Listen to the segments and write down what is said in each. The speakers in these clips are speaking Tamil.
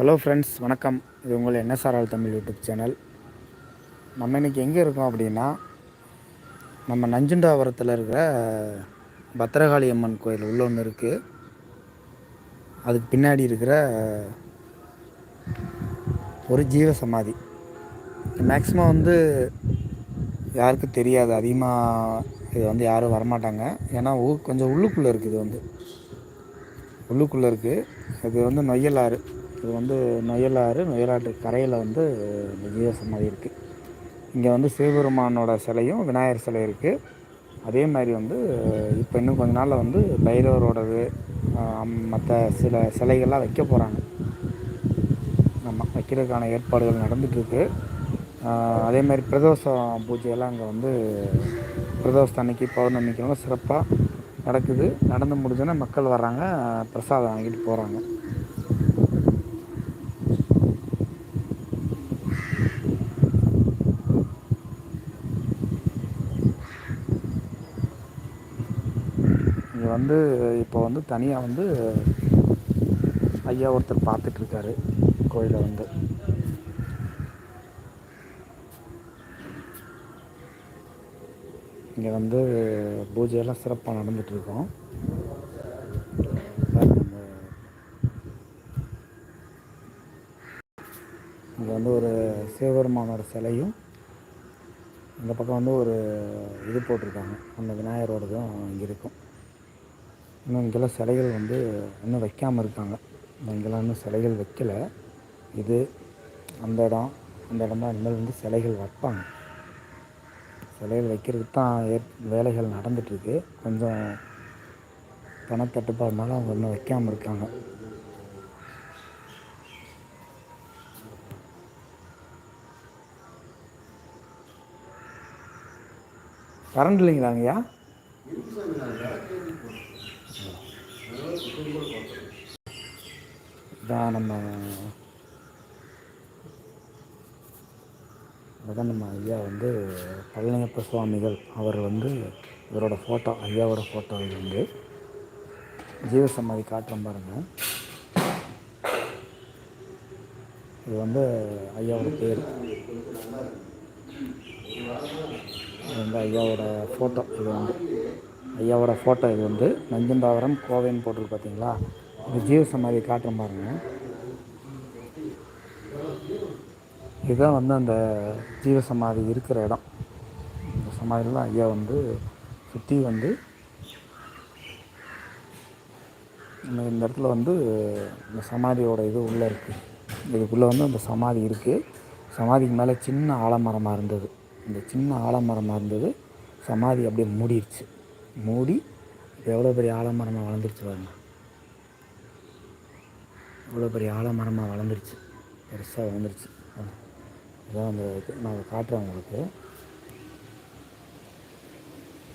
ஹலோ ஃப்ரெண்ட்ஸ் வணக்கம். இது உங்கள் என்எஸ்ஆர்ஆல் தமிழ் யூடியூப் சேனல். நம்ம இன்றைக்கி எங்கே இருக்கோம் அப்படின்னா நம்ம நஞ்சுண்டாபுரத்தில் இருக்கிற பத்திரகாளி அம்மன் கோயில் உள்ள ஒன்று இருக்குது அதுக்கு பின்னாடி இருக்கிற ஒரு ஜீவ சமாதி மேக்ஸிமம் வந்து யாருக்கும் தெரியாது. அதிகமாக இது வந்து யாரும் வரமாட்டாங்க. ஏன்னா ஊ கொஞ்சம் உள்ளுக்குள்ளே இருக்குது இது வந்து. உள்ளுக்குள்ளே இருக்குது இது வந்து நொய்யல் ஆறு இது வந்து நொயலாறு நொயலாற்று கரையில் வந்து இந்த சமாதி இருக்குது இங்கே வந்து சிவபெருமானோட சிலையும் விநாயகர் சிலை இருக்குது அதே மாதிரி வந்து இப்போ இன்னும் கொஞ்ச நாளில் வந்து பைரவரோடது மற்ற சில சிலைகள்லாம் வைக்க போகிறாங்க நம்ம வைக்கிறதுக்கான ஏற்பாடுகள் நடந்துகிட்ருக்கு அதே மாதிரி பிரதோஷம் பூஜையெல்லாம் அங்கே வந்து பிரதோஷம் அன்னைக்கு பௌர்ணமிக்கெல்லாம் சிறப்பாக நடக்குது. நடந்து முடிஞ்சோன்னா மக்கள் வர்றாங்க பிரசாதம் வாங்கிட்டு போகிறாங்க இங்கே வந்து இப்போ வந்து தனியாக வந்து ஐயா ஒருத்தர் பார்த்துட்ருக்காரு கோயிலை வந்து. இங்கே வந்து பூஜையெல்லாம் சிறப்பாக நடந்துகிட்ருக்கோம் இங்கே வந்து ஒரு சிவபெருமானோட சிலையும் இந்த பக்கம் வந்து ஒரு இது போட்டிருக்காங்க. அந்த விநாயகரோடதும் இங்கே இருக்கும். இன்னும் இங்கெல்லாம் சிலைகள் வந்து இன்னும் வைக்காமல் இருக்காங்க. இங்கெல்லாம் இன்னும் சிலைகள் வைக்கலை. இது அந்த இடம் அந்த இடம் தான் இனிமேல் வந்து சிலைகள் வைப்பாங்க. சிலைகள் வைக்கிறதுக்கு தான் ஏற் வேலைகள் நடந்துகிட்ருக்கு கொஞ்சம் பணத்தட்டுப்பாடுனால அவங்க இன்னும் வைக்காமல் இருக்காங்க. கரண்ட் இல்லைங்களாங்கய்யா இதான் நம்ம அதுதான் நம்ம ஐயா வந்து பழனியப்ப சுவாமிகள். அவர் வந்து இவரோட ஃபோட்டோ ஐயாவோட ஃபோட்டோ இது வந்து. ஜீவசமாதி காட்டுறோம் பாருங்கள் இது வந்து ஐயாவோட பேர். இது வந்து ஐயாவோட ஃபோட்டோ இது வந்து. ஐயாவோட ஃபோட்டோ இது வந்து நஞ்சந்தாவரம் கோவைன்னு போட்டிருக்கு பார்த்தீங்களா இந்த ஜீவ சமாதி காட்டுறோம் பாருங்கள் இதுதான் வந்து அந்த ஜீவ சமாதி இருக்கிற இடம். இந்த சமாதியில் ஐயா வந்து சுற்றி வந்து இந்த இடத்துல வந்து இந்த சமாதியோட இது உள்ளே இருக்குது இதுக்குள்ளே வந்து அந்த சமாதி இருக்குது சமாதிக்கு மேலே சின்ன ஆலமரமாக இருந்தது. இந்த சின்ன ஆலமரமாக இருந்தது. சமாதி அப்படியே மூடிடுச்சு மூடி எவ்வளோ பெரிய ஆலமரமாக வளர்ந்துருச்சு பாருங்க. எவ்வளோ பெரிய ஆலமரமாக வளர்ந்துருச்சு. பெருசாக வளர்ந்துருச்சு. இதான் அந்த நான் காட்டுறேன் உங்களுக்கு.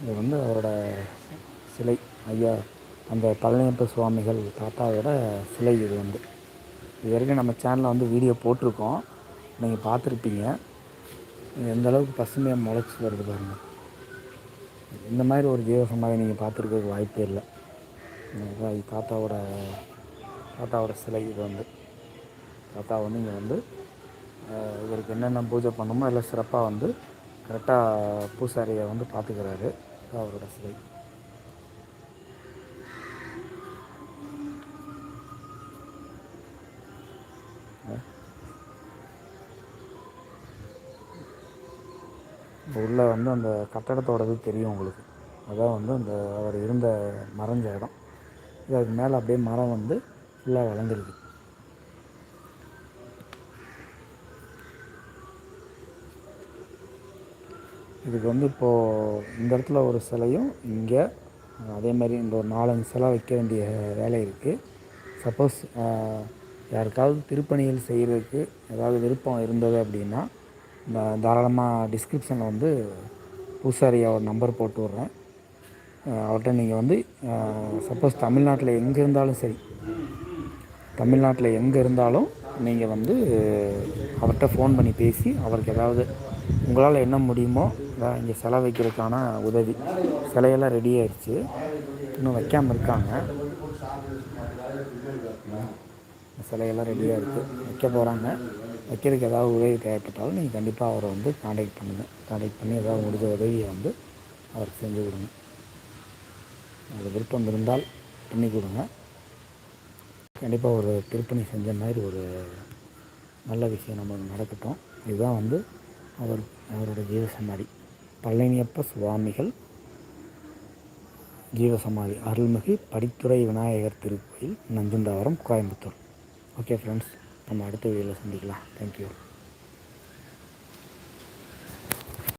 இது வந்து அவரோட சிலை ஐயா அந்த பழனியப்ப சுவாமிகள் தாத்தாவோட சிலை இது வந்து. இது வரைக்கும் நம்ம சேனலில் வந்து வீடியோ போட்டிருக்கோம். நீங்கள் பார்த்துருப்பீங்க. எந்த அளவுக்கு பசுமையாக முளைச்சி வருது பாருங்கள் இந்த மாதிரி ஒரு ஜீவ சமாதி நீங்கள் பார்த்துருக்கிறதுக்கு வாய்ப்பே இல்லை. இதுதான் தாத்தாவோட தாத்தாவோட சிலை இது வந்து. தாத்தா வந்து இங்கே வந்து இவருக்கு என்னென்ன பூஜை பண்ணணுமோ எல்லாம் சிறப்பாக வந்து கரெக்டாக பூசாரியை வந்து பார்த்துக்கிறாரு. அவரோட சிலை. உள்ளே வந்து அந்த கட்டடத்தோடது தெரியும் உங்களுக்கு. அதான் வந்து அந்த அவர் இருந்த மறைஞ்ச இடம். இது அதுக்கு மேலே அப்படியே மரம் வந்து ஃபுல்லாக வளர்ந்துருக்கு. இதுக்கு வந்து இப்போது இந்த இடத்துல ஒரு சிலையும் இங்கே அதே மாதிரி இந்த ஒரு நாலஞ்சு சிலை வைக்க வேண்டிய வேலை இருக்குது சப்போஸ் யாருக்காவது திருப்பணிகள் செய்கிறதுக்கு ஏதாவது விருப்பம் இருந்தது அப்படின்னா தாராளமாக டிஸ்கிரிப்ஷனில் வந்து பூசாரியோட நம்பர் போட்டு விட்றேன். அவர்கிட்ட நீங்கள் வந்து சப்போஸ் தமிழ்நாட்டில் எங்கே இருந்தாலும் சரி தமிழ்நாட்டில் எங்கே இருந்தாலும் நீங்கள் வந்து அவர்கிட்ட ஃபோன் பண்ணி பேசி அவருக்கு ஏதாவது உங்களால் என்ன முடியுமோ அதான் இங்கே சிலை வைக்கிறதுக்கான உதவி. சிலையெல்லாம் ரெடி ஆயிடுச்சு. இன்னும் வைக்காமல் இருக்காங்க. சிலையெல்லாம் ரெடியாக இருக்குது வைக்க போகிறாங்க வைக்கிறதுக்கு ஏதாவது உதவி தேவைப்பட்டாலும் நீங்கள் கண்டிப்பாக அவரை வந்து காண்டாக்ட் பண்ணுங்கள் காண்டாக்ட் பண்ணி ஏதாவது முடிஞ்ச உதவியை வந்து அவருக்கு செஞ்சு கொடுங்க. அது விருப்பம் இருந்தால் பண்ணி கொடுங்க. கண்டிப்பாக ஒரு திருப்பணி செஞ்ச மாதிரி ஒரு நல்ல விஷயம் நம்மளுக்கு நடக்கட்டும். இதுதான் வந்து அவர் அவரோட ஜீவசமாதி. பழனியப்ப சுவாமிகள் ஜீவசமாதி. அருள்மிகு படித்துறை விநாயகர் திருக்கோயில் நஞ்சுண்டாவரம் கோயம்புத்தூர். ஓகே ஃப்ரெண்ட்ஸ் நம்ம அடுத்த வீடியோவில் சந்திக்கலாம். தேங்க்யூ